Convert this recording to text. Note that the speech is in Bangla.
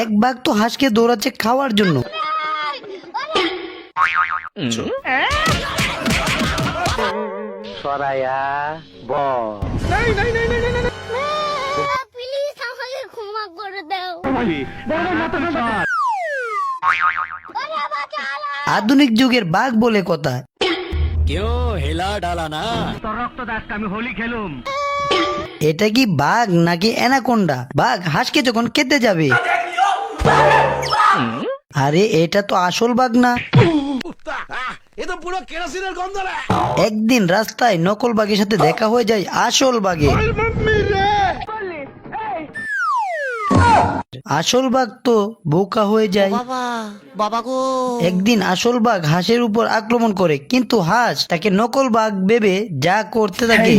এক বাঘ তো হাঁসকে দৌড়াচ্ছে খাওয়ার জন্য। প্লিজ আমাকে ক্ষমা করে দাও ওরে বাঁচালা আধুনিক যুগের বাঘ বলে কথা। এটা কি বাঘ নাকি অ্যানাকোন্ডা? বাঘ হাঁসকে যখন খেতে যাবে আরে এটা তো আসল বাঘ না একদিন রাস্তায় নকল বাঘের সাথে দেখা হয়ে যায় আসল বাঘে। আসল বাঘ তো বোকা হয়ে যায়। বাবা গো। একদিন আসল বাঘ হাঁসের উপর আক্রমণ করে কিন্তু হাঁস তাকে নকল বাঘ ভেবে যা করতে থাকে।